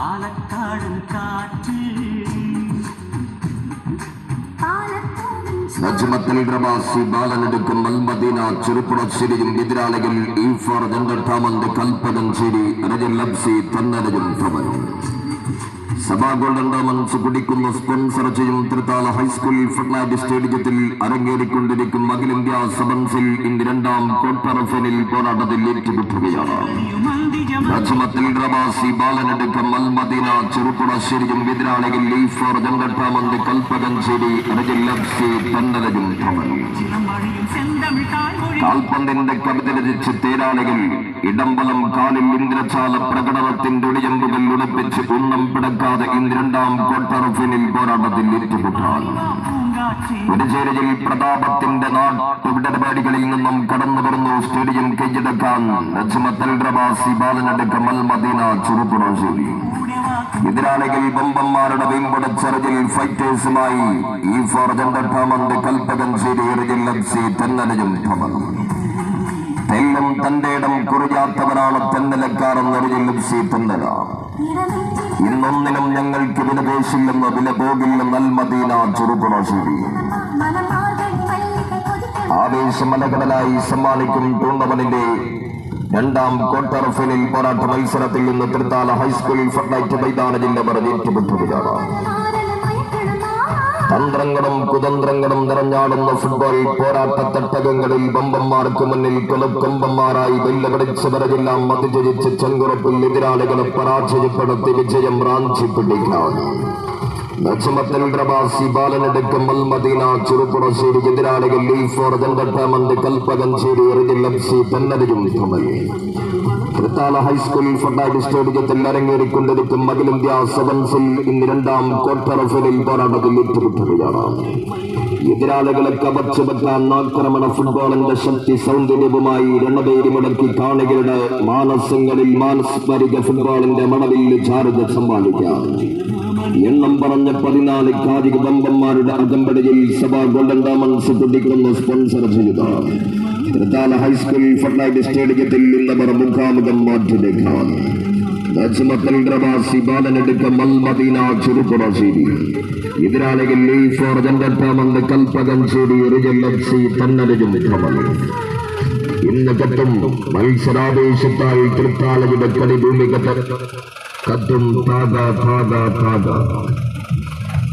പാലക്കാടൻ കാറ്റ്. നജ്മത്തൽ പ്രവാസി ബാലനെടുക്കും മൽമദീന ചെറുപ്പുറശ്ശേരിയും എതിരാളികൾ ഈ ഫോർ രണ്ടാമത് കൽപ്പകഞ്ചേരി റജൽ ലബ്സി തന്നരയും ഭവനും. സഭാ ഗോൾഡൻ ഡയമണ്ട്സ് കുടിക്കുന്ന സ്പോൺസർ ചെയ്യും തൃത്താല ഹൈസ്കൂൾ ഫുട്ലാൻഡ് സ്റ്റേഡിയത്തിൽ അരങ്ങേറിക്കൊണ്ടിരിക്കും അഖിലേന്ത്യാ സെവൻസിൽ ഇന്ന് രണ്ടാം ക്വാർട്ടർ ഫൈനൽ പോരാട്ടത്തിൽ ഏറ്റുമുട്ടുകയാണ്. രാജ്യമത്തിൽ റവാസി ബാലനടുക്കം അൽമദീന ചെറുപ്പുളശ്ശേരിയും എതിരാളികൾ ലീഫോർ രണ്ടാമത് കൽപ്പകഞ്ചേരി റജൽ ലബ്സി തന്നരയും ഭവനും ചിലമ്പഴിയും ചെന്തമിഴ് താഴ്മൊഴി കാൽപന്തിന്റെ കവിത രചിച്ച് തേരാളികൾ ഇടമ്പലം കാലിൽ ഇന്ദ്രജാല പ്രകടനത്തിന്റെ ഒടിയമ്പുകൾ ഉടപ്പിച്ച് ഉണ്ണം പിടക്കാതെ ഇന്ന് രണ്ടാം ക്വാർട്ടർ പോരാട്ടത്തിൽ ഏറ്റുമുട്ടാൻ. പൂങ്കാറ്റ് പുതുച്ചേരിയിൽ പ്രതാപത്തിന്റെ നാട്ടുവിടപാടികളിൽ നിന്നും കടന്നു വരുന്നു. സ്റ്റേഡിയം കൈയടക്കാൻ ബാലനടുക്കം അൽ മദീന ചെറുപ്പുറശ്ശേരി എതിരാളികൾ ബമ്പന്മാരുടെ വെമ്പടച്ചെറിയിൽ ഫൈറ്റേഴ്സുമായി ഈ ഫോർ രണ്ടാമത് കൽപ്പകഞ്ചേരി എറിയിൽ ലക്സി തെന്നലയും ഭവനം തെല്ലും തന്റെ ഇടം കുറിയാത്തവരാണ് തെന്നലക്കാർ എന്നറിയിൽ ലബ്സി തെന്നല. ഇന്നൊന്നിനും ഞങ്ങൾക്ക് വില പേശില്ലെന്ന് വില പോകില്ല നൽമദീന ചെറുപ്പുറശ്ശേരി ആവേശമലകടലായി സമ്മാനിക്കും ടൂർണമെന്റിന്റെ രണ്ടാം ക്വാർട്ടർ ഫൈനൽ പോരാട്ട മത്സരത്തിൽ നിന്ന് തൃത്താല ഹൈസ്കൂൾ ഫുട്ലൈറ്റ് മൈതാനത്തിന്റെ പറഞ്ഞ് ഏറ്റുമുട്ടുകയാണ്. തന്ത്രങ്ങളും കുതന്ത്രങ്ങളും നിറഞ്ഞാടുന്ന ഫുട്ബോൾ പോരാട്ട തട്ടകങ്ങളിൽ ബമ്പന്മാർക്ക് മുന്നിൽ കൊലക്കൊമ്പന്മാരായി വെല്ലുവിളിച്ചവരെല്ലാം അതിജയിച്ച് ചെങ്കുറപ്പിൽ എതിരാളികളെ പരാജയപ്പെടുത്തി വിജയം റാഞ്ചി നജ്മത്തൽ പ്രവാസി ബാലനെടുക്കും മൽമദീന ചെറുപ്പുറശ്ശേരി എതിരാളികൾ ലീഫോർ രണ്ടാമത് കൽപ്പകഞ്ചേരി എറിഞ്ഞിൽ എഫ് സി തെന്നരയും കമൽ തൃത്താല ഹൈസ്കൂൾ ഫണ്ടായി സ്റ്റേഡിയത്തിൽ അരങ്ങേറിക്കൊണ്ടിരിക്കും അഖിലേന്ത്യാ സെവൻസിൽ ഇന്ന് രണ്ടാം ക്വാർട്ടർ ഫൈനൽ പോരാട്ടത്തിൽ ഏറ്റുമുട്ടുകയാണ് എതിരാളികളെ കവച്ചു വെക്കാൻ ആക്രമണ ഫുട്ബോളിന്റെ ശക്തി സൗന്ദര്യവുമായി രണപേരി മുടക്കി കാണികളുടെ മാനസങ്ങളിൽ മാനസ്മരിക ഫുട്ബോളിന്റെ മണവിൽ ചാരുത സമ്മാനിക്കാം എണ്ണം പറഞ്ഞ പതിനാല് കാതിക ബമ്പന്മാരുടെ അകമ്പടിയിൽ സഭ ഗോൾഡൻ ഡയമണ്ട്സ് കുട്ടിക്കുന്ന സ്പോൺസർ ചെയ്ത തൃത്താല ഹൈസ്കൂൾ ഫട്ലൈറ്റ് സ്റ്റേഡിയത്തിൽ നിന്നവർ മുഖാമുഖം മാറ്റിലേക്കാൻ എതിരാളികൾ ഇന്ന് കത്തും മത്സരാവേശത്താൽ തൃത്താലയുടെ കടിഭൂമി കത്തും താക താക താക